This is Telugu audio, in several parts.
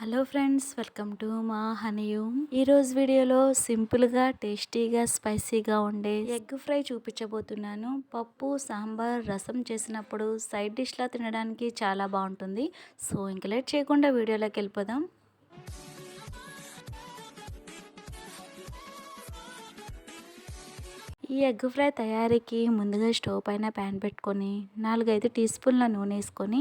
హలో ఫ్రెండ్స్ వెల్కమ్ టు మా హనీయూమ్. ఈరోజు వీడియోలో సింపుల్గా టేస్టీగా స్పైసీగా ఉండే ఎగ్ ఫ్రై చూపించబోతున్నాను. పప్పు సాంబార్ రసం చేసినప్పుడు సైడ్ డిష్లా తినడానికి చాలా బాగుంటుంది. సో ఇంక లేట్ చేయకుండా వీడియోలోకి వెళ్ళిపోదాం. ఈ ఎగ్ ఫ్రై తయారీకి ముందుగా స్టవ్ పైన ప్యాన్ పెట్టుకొని నాలుగైదు టీ స్పూన్ల నూనె వేసుకొని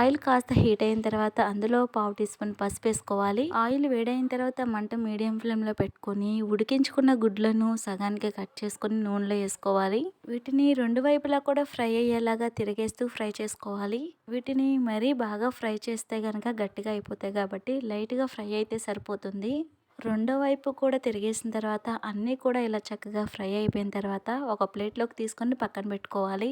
ఆయిల్ కాస్త హీట్ అయిన తర్వాత అందులో పావు టీ స్పూన్ పసుపు వేసుకోవాలి. ఆయిల్ వేడైన తర్వాత మంట మీడియం ఫ్లేమ్లో పెట్టుకొని ఉడికించుకున్న గుడ్లను సగానికి కట్ చేసుకొని నూనెలో వేసుకోవాలి. వీటిని రెండు వైపులా కూడా ఫ్రై అయ్యేలాగా తిరిగేస్తూ ఫ్రై చేసుకోవాలి. వీటిని మరీ బాగా ఫ్రై చేస్తే కనుక గట్టిగా అయిపోతాయి కాబట్టి లైట్గా ఫ్రై అయితే సరిపోతుంది. రెండో వైపు కూడా తిరిగేసిన తర్వాత అన్నీ కూడా ఇలా చక్కగా ఫ్రై అయిపోయిన తర్వాత ఒక ప్లేట్లోకి తీసుకొని పక్కన పెట్టుకోవాలి.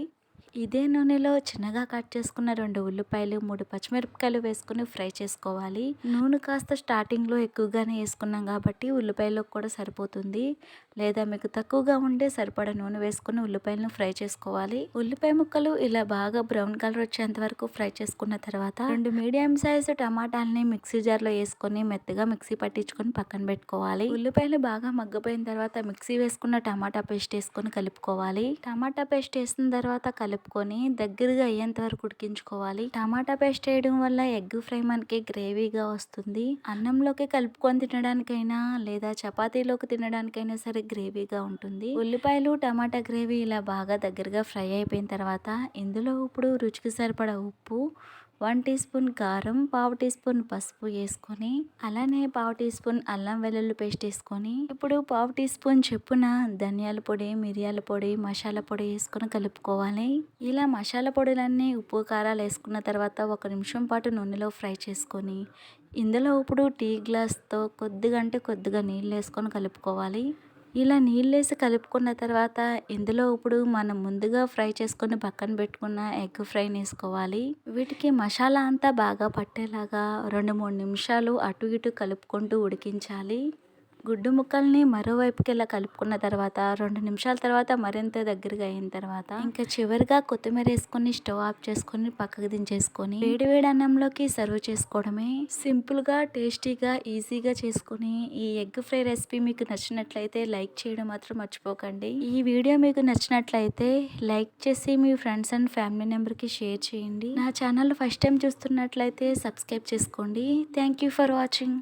ఇదే నూనెలో చిన్నగా కట్ చేసుకున్న రెండు ఉల్లిపాయలు మూడు పచ్చిమిరపకాయలు వేసుకుని ఫ్రై చేసుకోవాలి. నూనె కాస్త స్టార్టింగ్లో ఎక్కువగానే వేసుకున్నాం కాబట్టి ఉల్లిపాయలకు కూడా సరిపోతుంది. లేదా మీకు తక్కువగా ఉంటే సరిపడా నూనె వేసుకుని ఉల్లిపాయలను ఫ్రై చేసుకోవాలి. ఉల్లిపాయ ముక్కలు ఇలా బాగా బ్రౌన్ కలర్ వచ్చేంత వరకు ఫ్రై చేసుకున్న తర్వాత రెండు మీడియం సైజు టమాటాలని మిక్సీ జార్లో వేసుకొని మెత్తగా మిక్సీ పట్టించుకొని పక్కన పెట్టుకోవాలి. ఉల్లిపాయలు బాగా మగ్గిపోయిన తర్వాత మిక్సీ వేసుకున్న టమాటా పేస్ట్ వేసుకొని కలుపుకోవాలి. టమాటా పేస్ట్ వేసిన తర్వాత కలుపు కలుపుకొని దగ్గరగా అయ్యేంత వరకు ఉడికించుకోవాలి. టమాటా పేస్ట్ వేయడం వల్ల ఎగ్ ఫ్రై మనకి గ్రేవీగా వస్తుంది. అన్నంలోకి కలుపుకొని తినడానికైనా లేదా చపాతీలోకి తినడానికైనా సరే గ్రేవీగా ఉంటుంది. ఉల్లిపాయలు టమాటా గ్రేవీ ఇలా బాగా దగ్గరగా ఫ్రై అయిపోయిన తర్వాత ఇందులో ఇప్పుడు రుచికి సరిపడా ఉప్పు వన్ టీ స్పూన్ కారం పావు టీ స్పూన్ పసుపు వేసుకొని అలానే పావు టీ స్పూన్ అల్లం వెల్లుల్లి పేస్ట్ వేసుకొని ఇప్పుడు పావు టీ స్పూన్ చెప్పున ధనియాల పొడి మిరియాల పొడి మసాలా పొడి వేసుకొని కలుపుకోవాలి. ఇలా మసాలా పొడులన్నీ ఉప్పు కారాలు వేసుకున్న తర్వాత ఒక నిమిషం పాటు నూనెలో ఫ్రై చేసుకొని ఇందులో ఇప్పుడు టీ గ్లాస్తో కొద్దిగా అంటే కొద్దిగా నీళ్ళు వేసుకొని కలుపుకోవాలి. ఇలా నీళ్ళేసి కలుపుకున్న తర్వాత ఇందులో ఇప్పుడు మనం ముందుగా ఫ్రై చేసుకొని పక్కన పెట్టుకున్న ఎగ్ ఫ్రైని వేసుకోవాలి. వీటికి మసాలా అంతా బాగా పట్టేలాగా రెండు మూడు నిమిషాలు అటు ఇటు కలుపుకుంటూ ఉడికించాలి. గుడ్డు ముక్కల్ని మరోవైపుకి ఇలా కలుపుకున్న తర్వాత రెండు నిమిషాల తర్వాత మరింత దగ్గరగా అయిన తర్వాత ఇంకా చివరిగా కొత్తిమీర వేసుకొని స్టవ్ ఆఫ్ చేసుకొని పక్కకు దించేసుకొని వేడి వేడి అన్నంలోకి సర్వ్ చేసుకోవడమే సింపుల్గా టేస్టీగా ఈజీగా చేసుకుని ఈ ఎగ్ ఫ్రై రెసిపీ మీకు నచ్చినట్లయితే లైక్ చేయడం మాత్రం మర్చిపోకండి. ఈ వీడియో మీకు నచ్చినట్లయితే లైక్ చేసి మీ ఫ్రెండ్స్ అండ్ ఫ్యామిలీ మెంబర్కి షేర్ చేయండి. నా ఛానల్ ఫస్ట్ టైం చూస్తున్నట్లయితే సబ్స్క్రైబ్ చేసుకోండి. Thank you for watching.